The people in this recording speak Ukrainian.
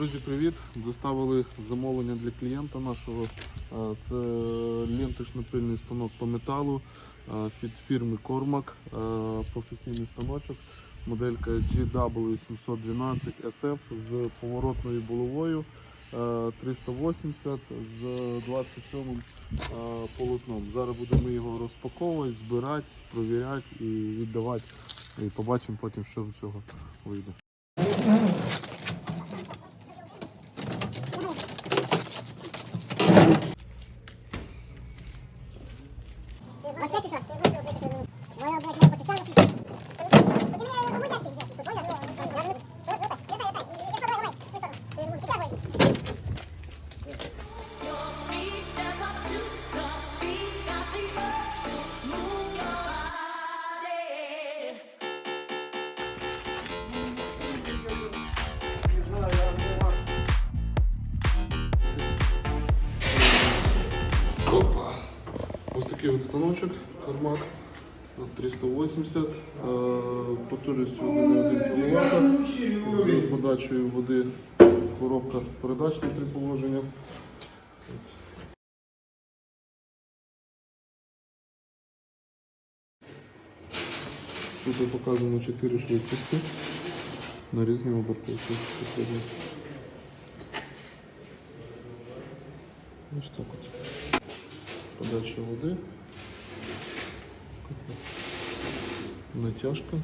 Друзі, привіт! Доставили замовлення для клієнта нашого. Це ленточно-пильний станок по металу від фірми Cormac, професійний станочок. Моделька GW712 SF з поворотною булавою 380 з 27 а, полотном. Зараз будемо його розпаковувати, збирати, провіряти і віддавати. І побачимо потім, що з цього вийде. Москва чи що? Моя, по я такий от станочок Кармак 380, е, потужністю 1,1 кВт, з подачею води коробка передач на три положення. Тут показано 4 швидкості на різні оберти. Ось так от. Подача води. Натяжка.